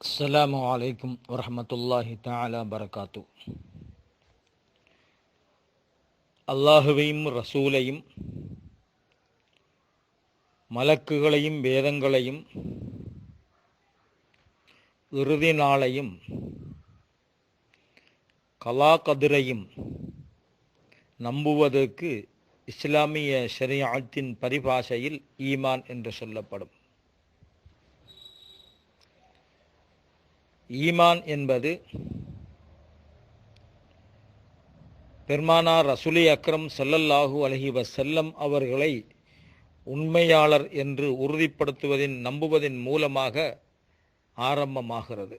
السلام عليكم ورحمة الله تعالى وبركاته அல்லாஹுவையும் ரசூலையும் மலக்குகளையும் வேதங்களையும் இறுதி நாளையும் கலா கதிரையும் நம்புவதற்கு இஸ்லாமிய ஷரியாத்தின் பரிபாஷையில் ஈமான் என்று சொல்லப்படும் ஈமான் என்பது பெருமானார் ரசுலி அக்ரம் செல்லல்லாஹு அலைஹி செல்லம் அவர்களை உண்மையாளர் என்று உறுதிப்படுத்துவதின் நம்புவதின் மூலமாக ஆரம்பமாகிறது.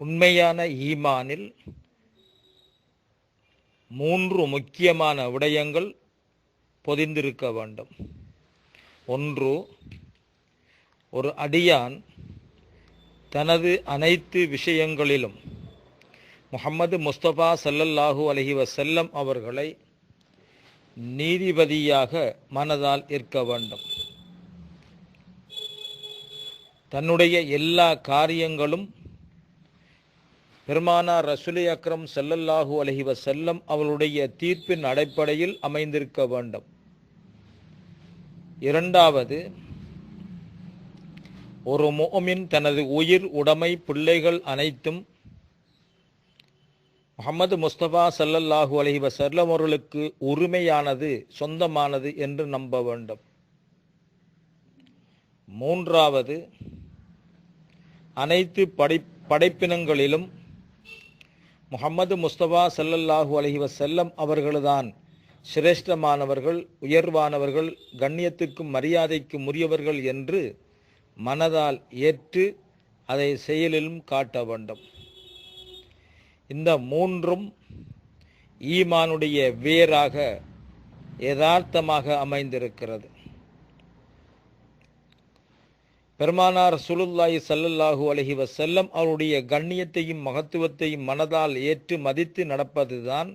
உண்மையான ஈமானில் மூன்று முக்கியமான விடயங்கள் பொதிந்திருக்க வேண்டும். ஒன்று ஒரு அடியான் தனது அனைத்து விஷயங்களிலும் முகமது முஸ்தபா சல்லல்லாஹு அலஹி வசல்லம் அவர்களை நீதிபதியாக மனதால் ஏற்க வேண்டும். தன்னுடைய எல்லா காரியங்களும் பெருமானார் ரசுலி அக்ரம் செல்லல்லாஹூ அலஹி வசல்லம் அவருடைய தீர்ப்பின் அடிப்படையில் அமைந்திருக்க வேண்டும். இரண்டாவது ஒரு மோமின் தனது உயிர் உடைமை பிள்ளைகள் அனைத்தும் முகமது முஸ்தபா சல்லல்லாஹூ அலஹி வசல்லம் அவர்களுக்கு உரிமையானது சொந்தமானது என்று நம்ப வேண்டும். மூன்றாவது அனைத்து படை படைப்பினங்களிலும் முகமது முஸ்தபா சல்லல்லாஹூ அலஹி வசல்லம் அவர்கள்தான் சிரேஷ்டமானவர்கள் உயர்வானவர்கள் கண்ணியத்துக்கும் மரியாதைக்கும் உரியவர்கள் என்று மனதால் ஏற்று அதை செயலிலும் காட்ட வேண்டும். இந்த மூன்றும் ஈமானுடைய வேராக யதார்த்தமாக அமைந்திருக்கிறது. பெருமானார் சுலுல்லாய் சல்லல்லாஹூ அலஹி வசல்லம் அவருடைய கண்ணியத்தையும் மகத்துவத்தையும் மனதால் ஏற்று மதித்து நடப்பதுதான்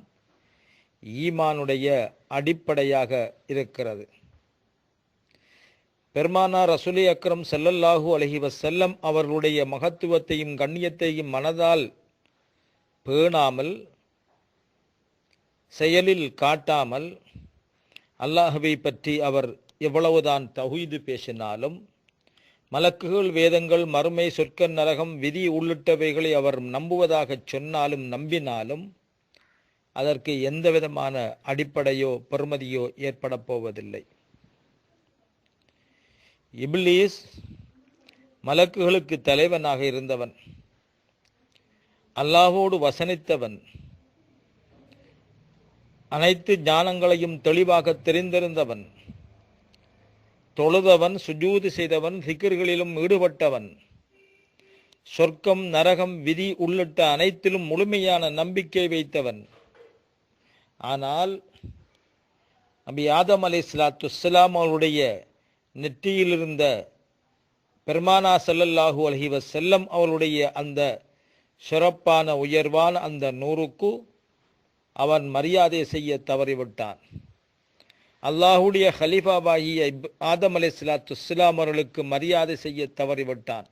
ஈமானுடைய அடிப்படையாக இருக்கிறது. பெருமானா ரசுலி அக்ரம் செல்லல்லாஹூ அலஹி வசல்லம் அவர்களுடைய மகத்துவத்தையும் கண்ணியத்தையும் மனதால் பேணாமல் செயலில் காட்டாமல் அல்லாஹுவை பற்றி அவர் எவ்வளவுதான் தகுதி பேசினாலும் மலக்குகள் வேதங்கள் மறுமை சொற்க நரகம் விதி உள்ளிட்டவைகளை அவர் நம்புவதாகச் சொன்னாலும் நம்பினாலும் அதற்கு எந்த விதமான அடிப்படையோ பெறுமதியோ ஏற்பட போவதில்லை. இப்லீஸ் மலக்குகளுக்கு தலைவனாக இருந்தவன். அல்லாஹோடு வசனித்தவன். அனைத்து ஞானங்களையும் தெளிவாக தெரிந்திருந்தவன். தொழுதவன் சுஜூது செய்தவன் சிக்கர்களிலும் ஈடுபட்டவன். சொர்க்கம் நரகம் விதி உள்ளிட்ட அனைத்திலும் முழுமையான நம்பிக்கை வைத்தவன். ஆனால் நபி ஆதம் அலி இஸ்லாத்து இஸ்லாம் அவருடைய நெற்றியிலிருந்த பெருமானா சல்லல்லாஹூ அலஹி செல்லம் அவருடைய அந்த சிறப்பான உயர்வான அந்த நூறுக்கு அவன் மரியாதை செய்ய தவறிவிட்டான். அல்லாஹுடைய ஹலீஃபாவாகிய ஆதம் அலை இஸ்லாத்து இஸ்லாம் அவர்களுக்கு மரியாதை செய்ய தவறிவிட்டான்.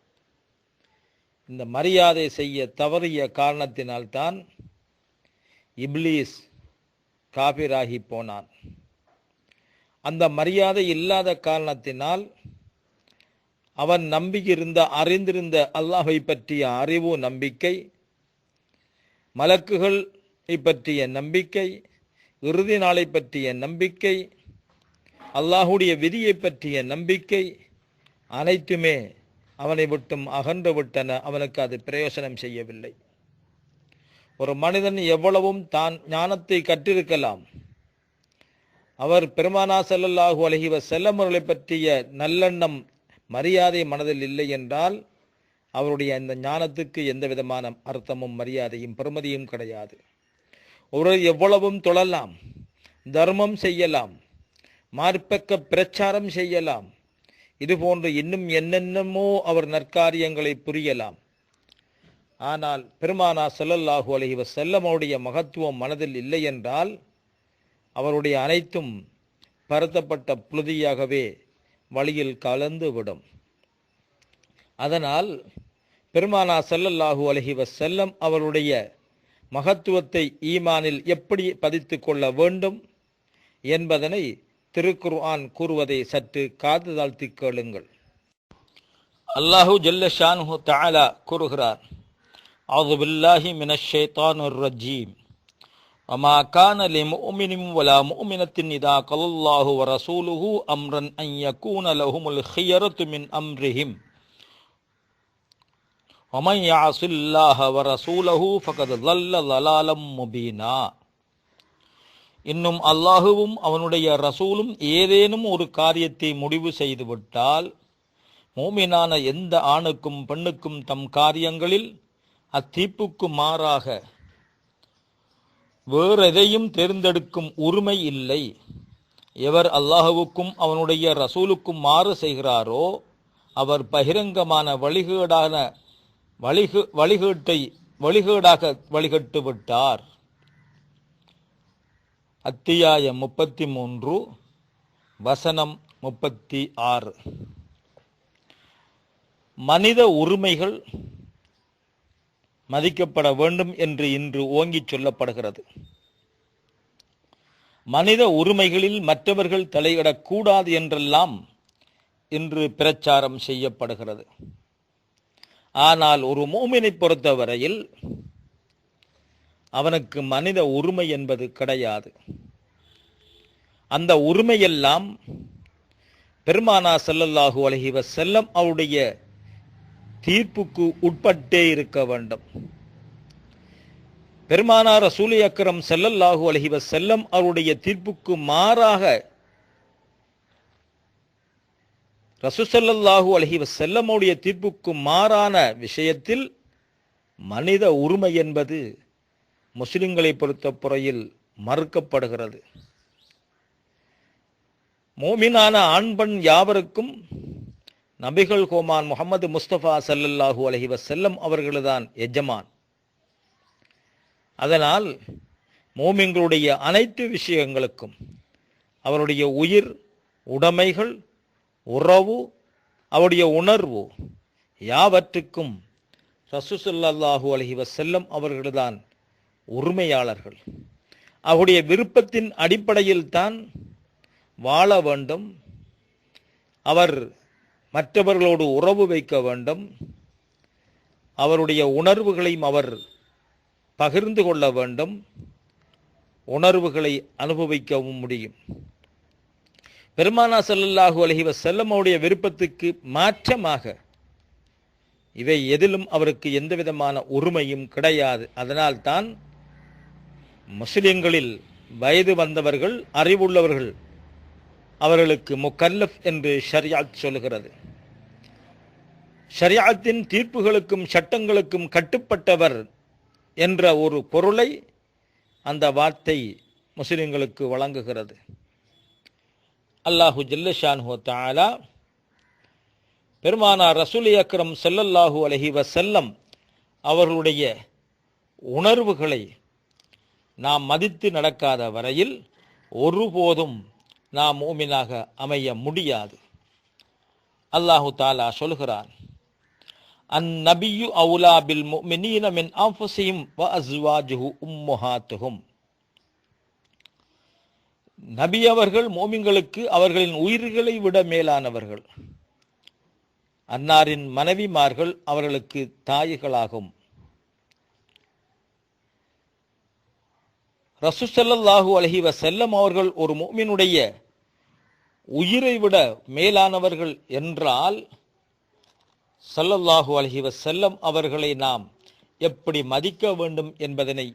இந்த மரியாதை செய்ய தவறிய காரணத்தினால்தான் இப்லீஸ் காபிராகி போனான். அந்த மரியாதை இல்லாத காரணத்தினால் அவன் நம்பியிருந்த அறிந்திருந்த அல்லாஹை பற்றிய அறிவு நம்பிக்கை மலக்குகள் பற்றிய நம்பிக்கை இறுதி நாளை பற்றிய நம்பிக்கை அல்லாஹுடைய விதியை பற்றிய நம்பிக்கை அனைத்துமே அவனை விட்டும் அகன்று விட்டன. அவனுக்கு அது பிரயோசனம் செய்யவில்லை. ஒரு மனிதன் எவ்வளவும் தான் ஞானத்தை கற்றிருக்கலாம் அவர் பெருமானா செல்லல்லாஹு அலஹி வசல்லம் அவர்களை பற்றிய நல்லெண்ணம் மரியாதை மனதில் இல்லை என்றால் அவருடைய அந்த ஞானத்துக்கு எந்த விதமான அர்த்தமும் மரியாதையும் பெருமதியும் கிடையாது. ஒரு எவ்வளவும் தொழலாம் தர்மம் செய்யலாம் மார்பக்க பிரச்சாரம் செய்யலாம் இதுபோன்று இன்னும் என்னென்னமோ அவர் நற்காரியங்களை புரியலாம். ஆனால் பெருமானா செல்லல்லாஹு அலஹி வசல்லம் அவருடைய மகத்துவம் மனதில் இல்லை என்றால் அவருடைய அனைத்தும் பருத்தப்பட்ட புழுதியாகவே வழியில் கலந்து விடும் அதனால் பெருமானா செல்லல்லாஹு அலைஹி செல்லம் அவருடைய மகத்துவத்தை ஈமானில் எப்படி பதித்து கொள்ள வேண்டும் என்பதனை திருக்குர்ஆன் கூறுவதை சற்று காது தாழ்த்தி கேளுங்கள். அல்லாஹு ஜல்ல ஷானுஹு தாலா கூறுகிறார் அவுது பில்லாஹி மினஷ் ஷைத்தானிர் ரஜீம் وما كان لمؤمن ولا مؤمنة إذا قضى الله ورسوله أمرا أن يكون لهم الخيرة من أمرهم ومن يعص الله ورسوله فقد ضل ضلالا مبينا இன்னும் அல்லாஹுவும் அவனுடைய ரசூலும் ஏதேனும் ஒரு காரியத்தை முடிவு செய்துவிட்டால் மூமினான எந்த ஆணுக்கும் பெண்ணுக்கும் தம் காரியங்களில் அத்தீப்புக்கு மாறாக வேறெதையும் தேர்ந்தெடுக்கும் உரிமை இல்லை. எவர் அல்லாஹுவுக்கும் அவனுடைய ரசூலுக்கும் மாறு செய்கிறாரோ அவர் பகிரங்கமான வழிகேடான வழிகு வழிகேட்டை வழிகேடாக வழிகட்டு விட்டார். அத்தியாயம் முப்பத்தி மூன்று வசனம் முப்பத்தி ஆறு. மனித உரிமைகள் மதிக்கப்பட வேண்டும் என்று இன்று ஓங்கிச் சொல்லப்படுகிறது. மனித உரிமைகளில் மற்றவர்கள் தலையிடக்கூடாது என்றெல்லாம் இன்று பிரச்சாரம் செய்யப்படுகிறது. ஆனால் ஒரு மூமினை பொறுத்தவரையில் அவனுக்கு மனித உரிமை என்பது கிடையாது. அந்த உரிமையெல்லாம் பெருமானா செல்லல்லாஹு அலைஹி செல்லம் அவருடைய தீர்ப்புக்கு உட்பட்டே இருக்க வேண்டும். பெருமானார் ரசூலி அக்கரம் ஸல்லல்லாஹு அலைஹி செல்லம் அவருடைய தீர்ப்புக்கு மாறாக ரசூசல்லாஹு அலைஹி வஸல்லம் செல்லமுடைய தீர்ப்புக்கு மாறான விஷயத்தில் மனித உரிமை என்பது முஸ்லிம்களை பொறுத்த புறையில் மறுக்கப்படுகிறது. மோமினான ஆண் பெண் யாவருக்கும் நபிகள் கோமான் முகமது முஸ்தபா சல்லல்லாஹூ அலஹி வசல்லம் அவர்கள்தான் எஜமான். அதனால் மோமிங்களுடைய அனைத்து விஷயங்களுக்கும் அவருடைய உயிர் உடைமைகள் உறவு அவருடைய உணர்வு யாவற்றுக்கும் ரசூசல்லாஹூ அலஹி வசல்லம் அவர்கள்தான் உரிமையாளர்கள். அவருடைய விருப்பத்தின் அடிப்படையில் தான் வாழ வேண்டும். அவர் மற்றவர்களோடு உறவு வைக்க வேண்டும். அவருடைய உணர்வுகளையும் அவர் பகிர்ந்து கொள்ள வேண்டும். உணர்வுகளை அனுபவிக்கவும் முடியும். பெருமானா ஸல்லல்லாஹு அலைஹி வஸல்லம் அவருடைய விருப்பத்துக்கு மாற்றமாக இவை எதிலும் அவருக்கு எந்த விதமான உரிமையும் கிடையாது. அதனால்தான் முஸ்லிம்களில் வயது வந்தவர்கள் அறிவுள்ளவர்கள் அவர்களுக்கு முக்கல்லஃப் என்று ஷரியாத் சொல்கிறது ஷரியாத்தின் தீர்ப்புகளுக்கும் சட்டங்களுக்கும் கட்டுப்பட்டவர் என்ற ஒரு பொருளை அந்த வார்த்தை முஸ்லிம்களுக்கு வழங்குகிறது. அல்லாஹு ஜல்லஷான்ஹு தாலா பெருமானார் ரசூல் அக்ரம் செல்லல்லாஹு அலஹி வசல்லம் அவர்களுடைய உணர்வுகளை நாம் மதித்து நடக்காத வரையில் ஒருபோதும் நாம் மூமினாக அமைய முடியாது. அல்லாஹு தாலா சொல்கிறான் அந்நபியு அவுலா பில் முஃமினீன மின் அன்ஃபுஸிஹிம் வ அஸ்வாஜுஹு உம்முஹாத்துஹும். நபி அவர்கள் மோமின்களுக்கு அவர்களின் உயிர்களை விட மேலானவர்கள். அன்னாரின் மனைவிமார்கள் அவர்களுக்கு தாய்களாகும். ரசூசல்லாஹூ அலஹி வசல்லம் அவர்கள் ஒரு மோமினுடைய உயிரை விட மேலானவர்கள் என்றால் சல்லல்லாஹு அலஹி வசல்லம் அவர்களை நாம் எப்படி மதிக்க வேண்டும் என்பதனை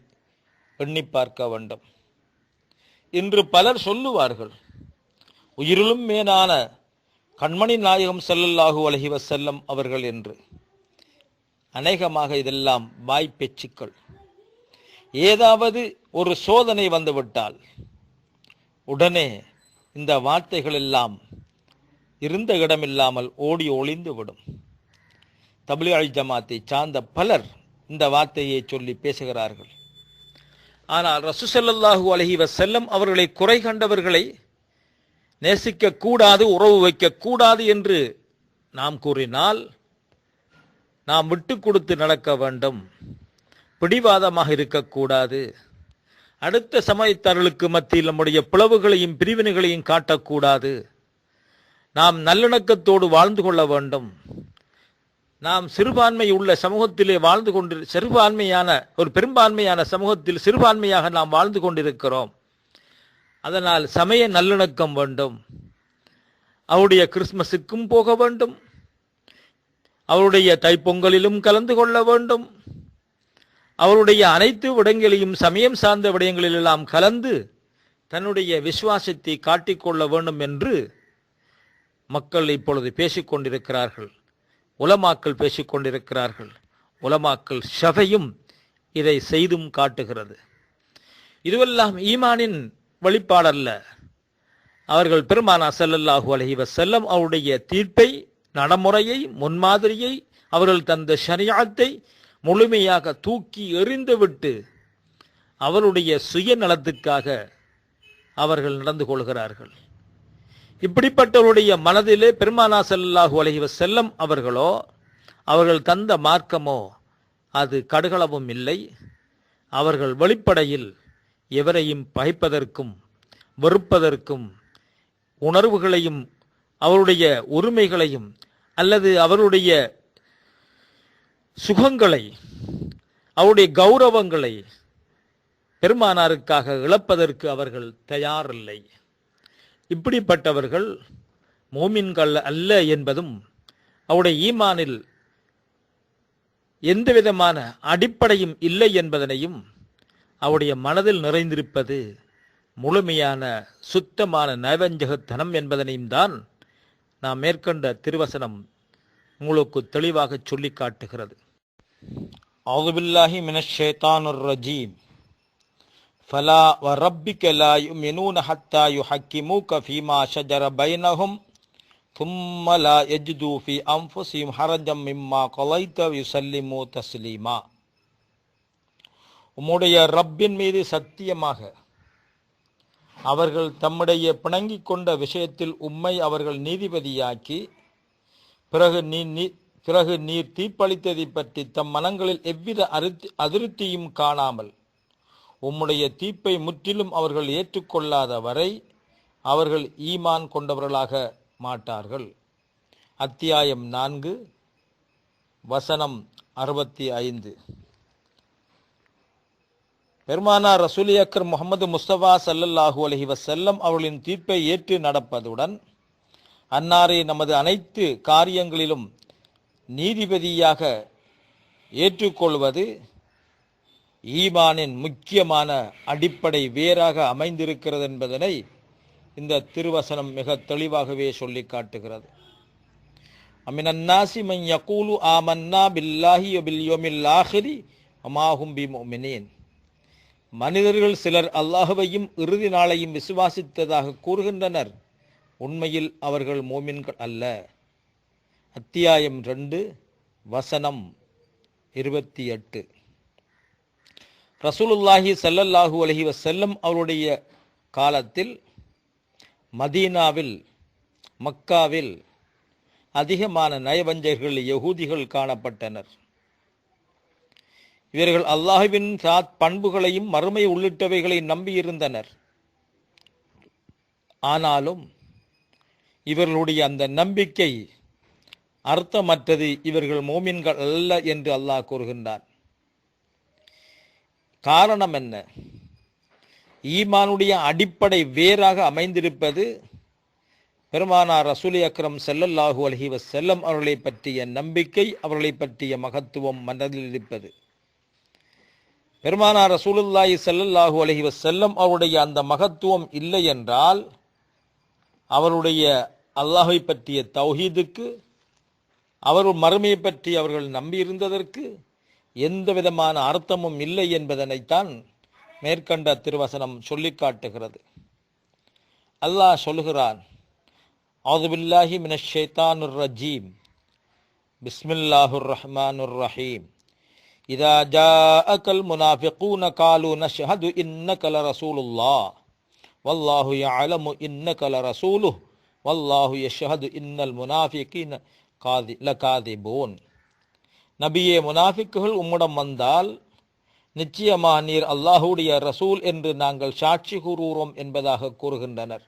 எண்ணி பார்க்க வேண்டும். இன்று பலர் சொல்லுவார்கள் உயிரிலும் மேலான கண்மணி நாயகம் செல்லல்லாஹு அலைஹி செல்லம் அவர்கள் என்று. அநேகமாக இதெல்லாம் வாய் பேச்சுக்கள். ஏதாவது ஒரு சோதனை வந்துவிட்டால் உடனே இந்த வார்த்தைகள் எல்லாம் இருந்த இடமில்லாமல் ஓடி ஒளிந்து விடும். தபிலியாள் ஜமாத்தை சார்ந்த பலர் இந்த வார்த்தையை சொல்லி பேசுகிறார்கள். ஆனால் ரசூசல்லாஹு அலஹி வசல்லம் அவர்களை குறை கண்டவர்களை நேசிக்க கூடாது உறவு வைக்க கூடாது என்று நாம் கூறினால் நாம் விட்டு கொடுத்து நடக்க வேண்டும். பிடிவாதமாக இருக்கக்கூடாது அடுத்த சமயத்தார்களுக்கு மத்தியில் நம்முடைய பிளவுகளையும் பிரிவினைகளையும் காட்டக்கூடாது. நாம் நல்லிணக்கத்தோடு வாழ்ந்து கொள்ள வேண்டும். நாம் சிறுபான்மை உள்ள சமூகத்திலே வாழ்ந்து கொண்டு சிறுபான்மையான ஒரு பெரும்பான்மையான சமூகத்தில் சிறுபான்மையாக நாம் வாழ்ந்து கொண்டிருக்கிறோம். அதனால் சமய நல்லிணக்கம் வேண்டும். அவருடைய கிறிஸ்மஸுக்கும் போக வேண்டும். அவருடைய தைப்பொங்கலிலும் கலந்து கொள்ள வேண்டும். அவருடைய அனைத்து விடங்களையும் சமயம் சார்ந்த விடயங்களிலெல்லாம் கலந்து தன்னுடைய விசுவாசத்தை காட்டிக்கொள்ள வேண்டும் என்று மக்கள் இப்பொழுது பேசிக்கொண்டிருக்கிறார்கள். உலமாக்கள் பேசிக்கொண்டிருக்கிறார்கள். உலமாக்கள் ஷபையும் இதை செய்தும் காட்டுகிறது. இதுவெல்லாம் ஈமானின் வெளிப்பாடல்ல. அவர்கள் பெருமானா செல்லல்லாஹு அலைஹி வஸல்லம் அவருடைய தீர்ப்பை நடைமுறையை முன்மாதிரியை அவர்கள் தந்த ஷரியாத்தை முழுமையாக தூக்கி எறிந்துவிட்டு அவருடைய சுயநலத்துக்காக அவர்கள் நடந்து கொள்கிறார்கள். இப்படிப்பட்டவருடைய மனதிலே பெருமானா செல்லாஹு அலைஹி செல்லம் அவர்களோ அவர்கள் தந்த மார்க்கமோ அது கடுகளவும் இல்லை. அவர்கள் வெளிப்படையில் எவரையும் பகைப்பதற்கும் வெறுப்பதற்கும் உணர்வுகளையும் அவருடைய உரிமைகளையும் அல்லது அவருடைய சுகங்களை அவருடைய கௌரவங்களை பெருமானாருக்காக இழப்பதற்கு அவர்கள் தயாரில்லை. இப்படிப்பட்டவர்கள் மோமின்கள் அல்ல என்பதும் அவருடைய ஈமானில் எந்த விதமான அடிப்படையும் இல்லை என்பதனையும் அவருடைய மனதில் நிறைந்திருப்பது முழுமையான சுத்தமான நவஞ்சகத்தனம் என்பதனையும் தான் நாம் மேற்கொண்ட திருவசனம் உங்களுக்கு தெளிவாக சொல்லி காட்டுகிறது அவுதுபில்லாஹி மினஷ் ஷைத்தானுர் ரஜீம் فلا وربك لا يؤمنون حتى يحكموك فيما شجر بينهم ثم لا يجدوا في أنفسهم حرجا مما قضيت ويسلموا تسليما உம்முடைய ரப்பின் மீது சத்தியமாக அவர்கள் தம்முடைய பிணங்கிக் கொண்ட விஷயத்தில் உம்மை அவர்கள் நீதிபதியாக்கி பிறகு நீ நீ பிறகு நீர் தீர்ப்பளித்ததை பற்றி தம் மனங்களில் எவ்வித அருத்தி அதிருப்தியும் காணாமல் உம்முடைய தீர்ப்பை முற்றிலும் அவர்கள் ஏற்றுக்கொள்ளாத வரை அவர்கள் ஈமான் கொண்டவர்களாக மாட்டார்கள். அத்தியாயம் நான்கு வசனம் அறுபத்தி ஐந்து. பெருமானா ரசூலி அக்கர் முகமது முஸ்தபா சல்லல்லாஹு அலஹி வசல்லம் அவர்களின் தீர்ப்பை ஏற்று நடப்பதுடன் அன்னாரை நமது அனைத்து காரியங்களிலும் நீதிபதியாக ஏற்றுக்கொள்வது ஈமானின் முக்கியமான அடிப்படை வேறாக அமைந்திருக்கிறது என்பதனை இந்த திருவசனம் மிக தெளிவாகவே சொல்லி காட்டுகிறது. அமினன்னாசி மன் யகூலு ஆமன்னா பில்லாஹி பில்யோமில் ஆஹிரி அமாஹும் பி மனிதர்கள் சிலர் அல்லாஹுவையும் இறுதி நாளையும் விசுவாசித்ததாக கூறுகின்றனர். உண்மையில் அவர்கள் மோமின்கள் அல்ல. அத்தியாயம் ரெண்டு வசனம் இருபத்தி எட்டு. ரசூலுல்லாஹி செல்லல்லாஹு அலஹி செல்லும் அவருடைய காலத்தில் மதீனாவில் மக்காவில் அதிகமான நயவஞ்சர்கள் யகூதிகள் காணப்பட்டனர். இவர்கள் அல்லாஹுவின் சாத் பண்புகளையும் மறுமை உள்ளிட்டவைகளை நம்பியிருந்தனர். ஆனாலும் இவர்களுடைய அந்த நம்பிக்கை அர்த்தமற்றது இவர்கள் மோமின்கள் அல்ல என்று அல்லாஹ் கூறுகின்றான். காரணம் என்ன? ஈமானுடைய அடிப்படை வேறாக அமைந்திருப்பது பெருமானார் ரசூலி அக்ரம் செல்லல்லாஹு அலஹி வசல்லம் அவர்களை பற்றிய நம்பிக்கை அவர்களை பற்றிய மகத்துவம் மனதில் இருப்பது. பெருமானார் ரசூலுல்லாஹி செல்லல்லாஹு அலைஹி செல்லம் அவருடைய அந்த மகத்துவம் இல்லை என்றால் அவருடைய அல்லாஹை பற்றிய தௌஹீதுக்கு அவர் மறுமையை பற்றி அவர்கள் நம்பியிருந்ததற்கு எந்த விதமான அர்த்தமும் இல்லை என்பதனைத்தான் மேற்கண்ட திருவசனம் சொல்லி காட்டுகிறது. அல்லாஹ் சொல்கிறான் ஆதுபில்லாஹி மினஷேத்தானுர் ரஜீம். பிஸ்மில்லாஹுர் ரஹ்மானுர் ரஹீம். இதா ஜா அகல் முனாஃபிகூன காலு நஷ்ஹது இன்ன கல ரசூலுல்லாஹ். வல்லாஹு அலமு இன்னகல ரசூலு வல்லாஹு யஷஹது இன்னல் முனாஃபிகின் காதி ல காதிபூன் நபியே முனாஃபிக்குகள் உம்மிடம் வந்தால் நிச்சயமா நீர் அல்லாஹுடைய ரசூல் என்று நாங்கள் சாட்சி கூறுகிறோம் என்பதாக கூறுகின்றனர்.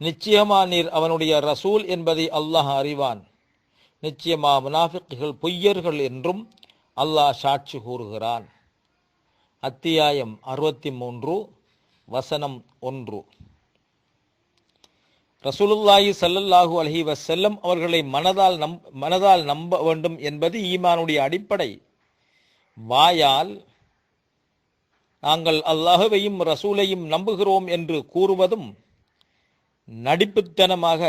நிச்சயமா நீர் அவனுடைய ரசூல் என்பதை அல்லாஹ் அறிவான். நிச்சயமா முனாஃபிக்குகள் பொய்யர்கள் என்றும் அல்லாஹ் சாட்சி கூறுகிறான். அத்தியாயம் அறுபத்தி மூன்று. வசனம் ஒன்று. ரசூலுல்லாஹி சல்லல்லாஹூ அலஹி வசல்லம் அவர்களை மனதால் நம் மனதால் நம்ப வேண்டும் என்பது ஈமானுடைய அடிப்படை. வாயால் நாங்கள் அல்லாஹுவையும் ரசூலையும் நம்புகிறோம் என்று கூறுவதும் நடிப்புத்தனமாக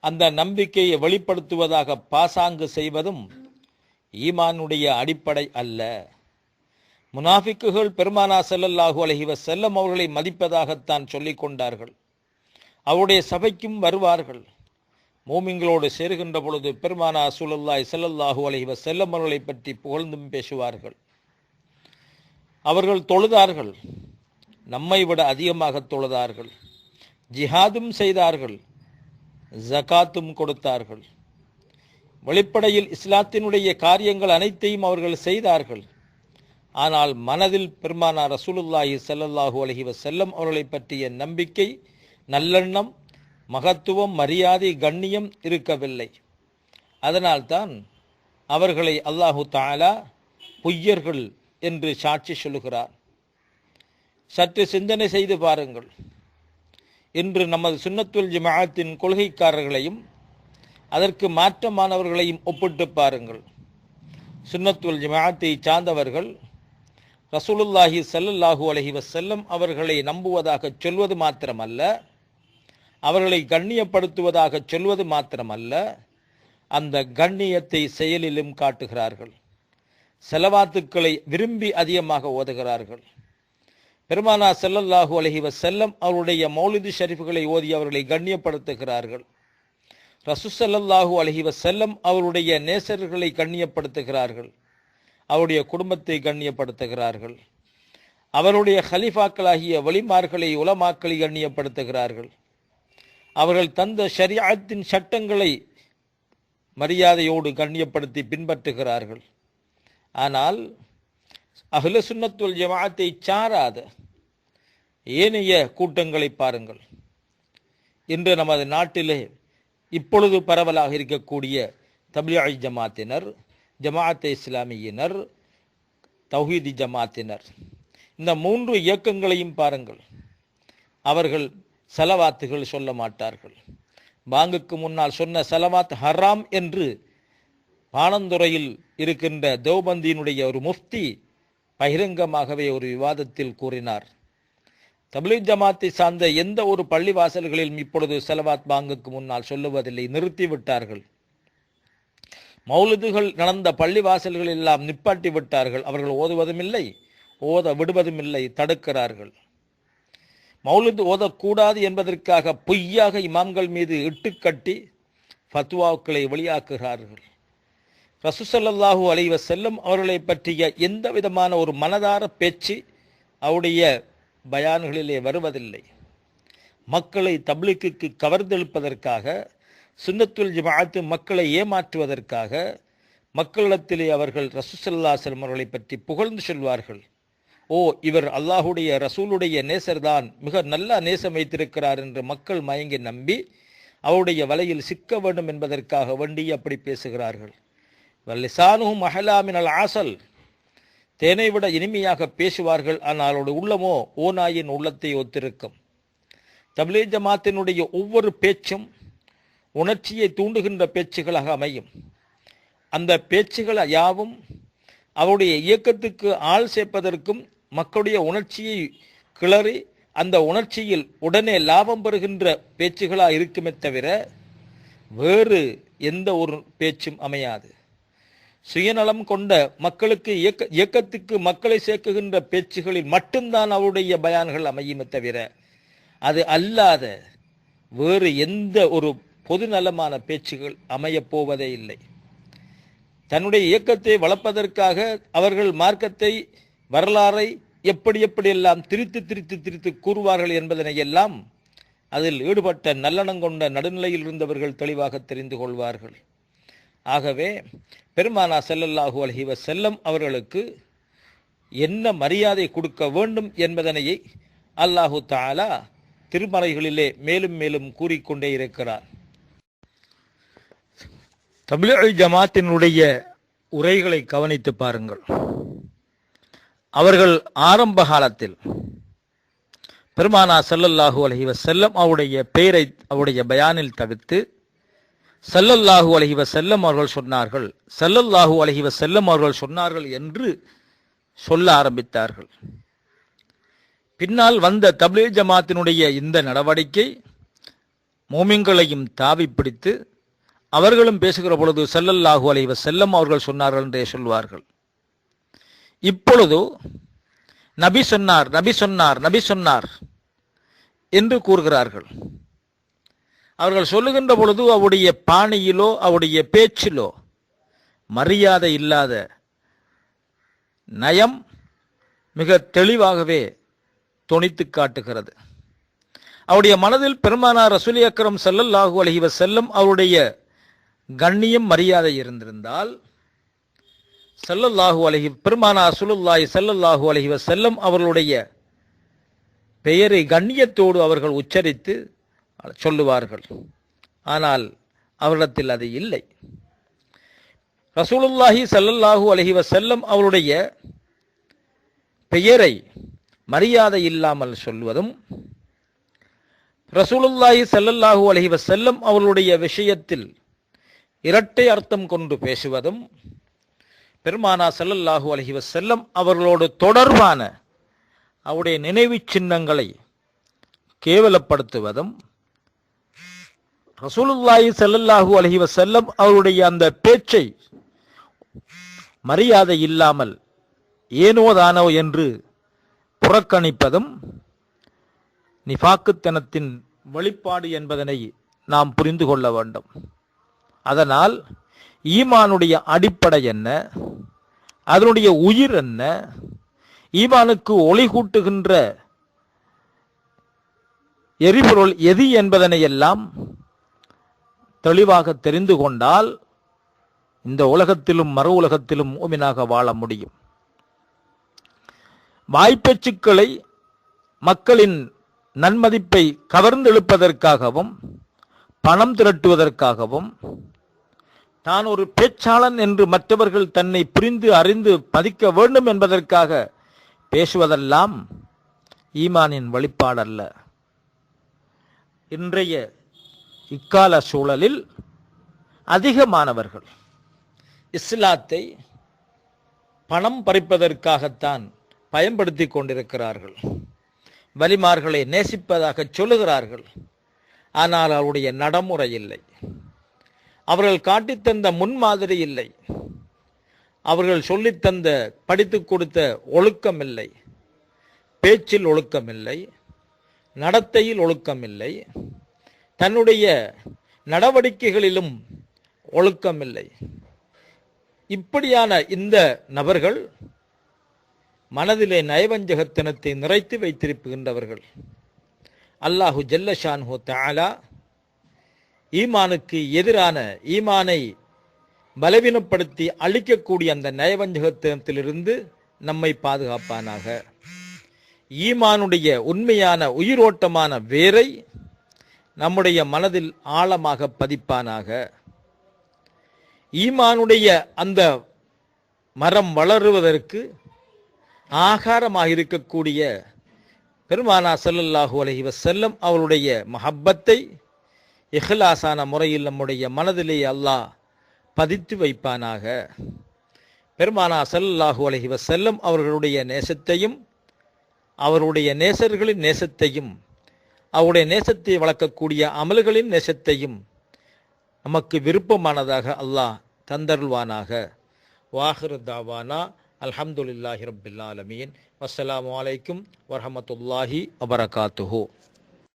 அந்த நம்பிக்கையை வெளிப்படுத்துவதாக பாசாங்கு செய்வதும் ஈமானுடைய அடிப்படை அல்ல. முனாஃபிக்குகள் பெருமானா செல்லல்லாஹு அலைஹி செல்லம் அவர்களை மதிப்பதாகத்தான் சொல்லிக் கொண்டார்கள். அவருடைய சபைக்கும் வருவார்கள். மோமிங்களோடு சேருகின்ற பொழுது பெருமானா சுழல்லாய் செல்லல்லாஹு அலைஹி செல்லம் அவர்களை பற்றி புகழ்ந்தும் பேசுவார்கள். அவர்கள் தொழுதார்கள். நம்மை விட அதிகமாக தொழுதார்கள். ஜிஹாதும் செய்தார்கள். ஜகாத்தும் கொடுத்தார்கள். வெளிப்படையில் இஸ்லாத்தினுடைய காரியங்கள் அனைத்தையும் அவர்கள் செய்தார்கள். ஆனால் மனதில் பெருமானா ரசூலுல்லாஹி செல்லல்லாஹு அலஹி செல்லம் அவர்களை பற்றிய நம்பிக்கை நல்லெண்ணம் மகத்துவம் மரியாதை கண்ணியம் இருக்கவில்லை. அதனால்தான் அவர்களை அல்லாஹு தாலா பொய்யர்கள் என்று சாட்சி சொல்லுகிறார். சற்று சிந்தனை செய்து பாருங்கள். இன்று நமது சுன்னத்துல் ஜமாஅத்தின் கொள்கைக்காரர்களையும் அதற்கு மாற்றமானவர்களையும் ஒப்பிட்டு பாருங்கள். சுன்னத்துல் ஜமாஅத்தை சார்ந்தவர்கள் ரசூலுல்லாஹி சல்லல்லாஹு அலைஹி செல்லம் அவர்களை நம்புவதாக சொல்வது மாத்திரமல்ல அவர்களை கண்ணியப்படுத்துவதாக சொல்வது மாத்திரமல்ல அந்த கண்ணியத்தை செயலிலும் காட்டுகிறார்கள். செலவாத்துக்களை விரும்பி அதிகமாக ஓதுகிறார்கள். பெருமானா செல்லல்லாஹு அலைஹி செல்லம் அவருடைய மௌலிது ஷரீஃப்களை ஓதி அவர்களை கண்ணியப்படுத்துகிறார்கள். ரசூசல்லாஹு அலைஹி செல்லம் அவருடைய நேசர்களை கண்ணியப்படுத்துகிறார்கள். அவருடைய குடும்பத்தை கண்ணியப்படுத்துகிறார்கள். அவருடைய ஹலிஃபாக்களாகிய வலிமார்களை உலமாக்களை கண்ணியப்படுத்துகிறார்கள். அவர்கள் தந்த ஷரியாத்தின் சட்டங்களை மரியாதையோடு கண்ணியப்படுத்தி பின்பற்றுகிறார்கள். ஆனால் அகில சுன்னத்துல் ஜமாத்தை சாராத ஏனைய கூட்டங்களை பாருங்கள். இன்று நமது நாட்டிலே இப்பொழுது பரவலாக இருக்கக்கூடிய தபிலியாய் ஜமாத்தினர் ஜமாஅத்தை இஸ்லாமியினர் தௌஹீதி ஜமாத்தினர். இந்த மூன்று இயக்கங்களையும் பாருங்கள். அவர்கள் செலவாத்துகள் சொல்ல மாட்டார்கள். பாங்குக்கு முன்னால் சொன்ன செலவாத் ஹராம் என்று பானந்துறையில் இருக்கின்ற தேவபந்தியினுடைய ஒரு முஃப்தி பகிரங்கமாகவே ஒரு விவாதத்தில் கூறினார். தபிலீக் ஜமாத்தை சார்ந்த எந்த ஒரு பள்ளிவாசல்களிலும் இப்பொழுது செலவாத் பாங்குக்கு முன்னால் சொல்லுவதில்லை நிறுத்திவிட்டார்கள். மௌலிதுகள் நடந்த பள்ளிவாசல்கள் எல்லாம் நிப்பாட்டி விட்டார்கள். அவர்கள் ஓதுவதும் இல்லை ஓத விடுவதும் இல்லை தடுக்கிறார்கள். மௌலிது ஓதக்கூடாது என்பதற்காக பொய்யாக இமாம்கள் மீது இட்டுக்கட்டி ஃபத்வாக்களை வெளியாக்குகிறார்கள். ரசூசல்லாஹூ அலைவ செல்லும் அவர்களை பற்றிய எந்த விதமான ஒரு மனதார பேச்சு அவருடைய பயான்களிலே வருவதில்லை. மக்களை தப்லிக்கு கவர்ந்தெழுப்பதற்காக சுன்னத்துல் ஜமாஅத்து மக்களை ஏமாற்றுவதற்காக மக்களிடத்திலே அவர்கள் ரசூசல்லா அவர்களை பற்றி புகழ்ந்து சொல்வார்கள். ஓ இவர் அல்லாஹுடைய ரசூலுடைய நேசர்தான். மிக நல்ல நேசம் வைத்திருக்கிறார் என்று மக்கள் மயங்கி நம்பி அவருடைய வலையில் சிக்க வேண்டும் என்பதற்காக வண்டி அப்படி பேசுகிறார்கள். வல்லிசானும் அஹலாமினல் ஆசல். தேனை விட இனிமையாக பேசுவார்கள். ஆனால் அவருடைய உள்ளமோ ஓநாயின் உள்ளத்தை ஒத்திருக்கும். தபிலே ஜமாத்தினுடைய ஒவ்வொரு பேச்சும் உணர்ச்சியை தூண்டுகின்ற பேச்சுகளாக அமையும். அந்த பேச்சுகள் யாவும் அவருடைய இயக்கத்துக்கு ஆள் சேர்ப்பதற்கும் மக்களுடைய உணர்ச்சியை கிளறி அந்த உணர்ச்சியில் உடனே லாபம் பெறுகின்ற பேச்சுகளாக இருக்குமே தவிர வேறு எந்த ஒரு பேச்சும் அமையாது. சுயநலம் கொண்ட மக்களுக்கு இயக்க இயக்கத்துக்கு மக்களை சேர்க்குகின்ற பேச்சுகளில் மட்டும்தான் அவருடைய பயான்கள் அமையுமே தவிர அது அல்லாத வேறு எந்த ஒரு பொதுநலமான பேச்சுகள் அமையப்போவதே இல்லை. தன்னுடைய இயக்கத்தை வளர்ப்பதற்காக அவர்கள் மார்க்கத்தை வரலாறை எப்படி எப்படியெல்லாம் திரித்து திரித்து திரித்து கூறுவார்கள் என்பதனை எல்லாம் அதில் ஈடுபட்ட நல்லெண்ணம் நடுநிலையில் இருந்தவர்கள் தெளிவாக தெரிந்து கொள்வார்கள். ஆகவே பெருமானா செல்லல்லாஹு அலஹிவ செல்லம் அவர்களுக்கு என்ன மரியாதை கொடுக்க வேண்டும் என்பதனையை அல்லாஹு தாலா திருமலைகளிலே மேலும் மேலும் கூறிக்கொண்டே இருக்கிறார். தமிழ் ஜமாத்தினுடைய உரைகளை கவனித்து பாருங்கள். அவர்கள் ஆரம்ப காலத்தில் பெருமானா செல்லல்லாஹு அலைஹி செல்லம் அவருடைய பெயரை அவருடைய பயானில் தவிர்த்து செல்லல்லாஹு அலைஹி வஸல்லம் அவர்கள் சொன்னார்கள். செல்லல்லாஹு அலைஹி வஸல்லம் அவர்கள் சொன்னார்கள் என்று சொல்ல ஆரம்பித்தார்கள். பின்னால் வந்த தப்லீக் ஜமாத்தினுடைய இந்த நடவடிக்கை மோமிங்களையும் தாவி பிடித்து அவர்களும் பேசுகிற பொழுது ஸல்லல்லாஹு அலைவ செல்லம் அவர்கள் சொன்னார்கள் என்றே சொல்வார்கள். இப்பொழுது நபி சொன்னார் நபி சொன்னார் நபி சொன்னார் என்று கூறுகிறார்கள். அவர்கள் சொல்லுகின்ற பொழுது அவருடைய பாணியிலோ அவருடைய பேச்சிலோ மரியாதை இல்லாத நயம் மிக தெளிவாகவே துணித்து காட்டுகிறது. அவருடைய மனதில் பெருமானார் ரசூலி அக்கரம் ஸல்லல்லாஹு அலைஹி செல்லம் அவருடைய கண்ணியம் மரியாதை இருந்திருந்தால் செல்லல்லாஹு அலைஹி பெருமானா சுலுல்லாய் செல்லல்லாஹு அலைஹி செல்லம் அவர்களுடைய பெயரை கண்ணியத்தோடு அவர்கள் உச்சரித்து சொல்லுவார்கள். ஆனால் அவரிடத்தில் அது இல்லை. ரசூலுல்லாஹி செல்லல்லாஹு அலைஹி செல்லம் அவருடைய பெயரை மரியாதை இல்லாமல் சொல்வதும் ரசூலுல்லாஹி செல்லல்லாஹு அலைஹி செல்லம் அவர்களுடைய விஷயத்தில் இரட்டை அர்த்தம் கொண்டு பேசுவதும் பெருமானா செல்லல்லாஹு அலைஹி செல்லம் அவர்களோடு தொடர்பான அவருடைய நினைவு சின்னங்களை கேவலப்படுத்துவதும் ரசூலுல்லாஹி செல்லல்லாஹு அலைஹி செல்லம் அவருடைய அந்த பேச்சை மரியாதை இல்லாமல் ஏனோதானோ என்று புறக்கணிப்பதும் நிஃபாக்குத்தனத்தின் வெளிப்பாடு என்பதனை நாம் புரிந்து கொள்ள வேண்டும். அதனால் ஈமானுடைய அடிப்படை என்ன? அதனுடைய உயிர் என்ன? ஈமானுக்கு ஒளி கூட்டுகின்ற எரிபொருள் எது என்பதனை எல்லாம் தெளிவாக தெரிந்து கொண்டால் இந்த உலகத்திலும் மறு உலகத்திலும் ஓமினாக வாழ முடியும். வாய்ப்பேச்சுக்களை மக்களின் நன்மதிப்பை கவர்ந்தெழுப்பதற்காகவும் பணம் திரட்டுவதற்காகவும் தான் ஒரு பேச்சாளன் என்று மற்றவர்கள் தன்னை புரிந்து அறிந்து மதிக்க வேண்டும் என்பதற்காக பேசுவதெல்லாம் ஈமானின் வழிபாடல்ல இன்றைய இக்கால சூழலில் அதிகமானவர்கள் இஸ்லாத்தை பணம் பறிப்பதற்காகத்தான் பயன்படுத்தி கொண்டிருக்கிறார்கள். வலிமார்களை நேசிப்பதாக சொல்லுகிறார்கள். ஆனால் அவருடைய நடைமுறை இல்லை. அவர்கள் காட்டித்தந்த முன்மாதிரி இல்லை. அவர்கள் சொல்லித்தந்த படித்து கொடுத்த ஒழுக்கம் இல்லை. பேச்சில் ஒழுக்கம் இல்லை. நடத்தையில் ஒழுக்கம் இல்லை. தன்னுடைய நடவடிக்கைகளிலும் ஒழுக்கம் இல்லை. இப்படியான இந்த நபர்கள் மனதிலே நயவஞ்சகத்தனத்தை நிறைத்து வைத்திருப்புகின்றவர்கள் அல்லாஹு ஜல்லஷான்ஹு தாலா ஈமானுக்கு எதிரான ஈமானை பலவீனப்படுத்தி அழிக்கக்கூடிய அந்த நயவஞ்சகத்தனத்திலிருந்து நம்மை பாதுகாப்பானாக. ஈமானுடைய உண்மையான உயிரோட்டமான வேரை நம்முடைய மனதில் ஆழமாக பதிப்பானாக. ஈமானுடைய அந்த மரம் வளருவதற்கு ஆகாரமாக இருக்கக்கூடிய பெருமானா ஸல்லல்லாஹு அலைஹி வஸல்லம் அவருடைய மஹப்பத்தை இஹ்லாசான முறையில் நம்முடைய மனதிலே அல்லாஹ் பதித்து வைப்பானாக. பெருமானா சல்லாஹு அலஹி வசல்லம் அவர்களுடைய நேசத்தையும் அவருடைய நேசர்களின் நேசத்தையும் அவருடைய நேசத்தை வளர்க்கக்கூடிய அமல்களின் நேசத்தையும் நமக்கு விருப்பமானதாக அல்லாஹ் தந்தருள்வானாக. வாஹிரு தாவானா அல்ஹம்துலில்லாஹி ரப்பில் ஆலமீன். வஸ்ஸலாமு அலைக்கும் வரஹமத்துல்லாஹி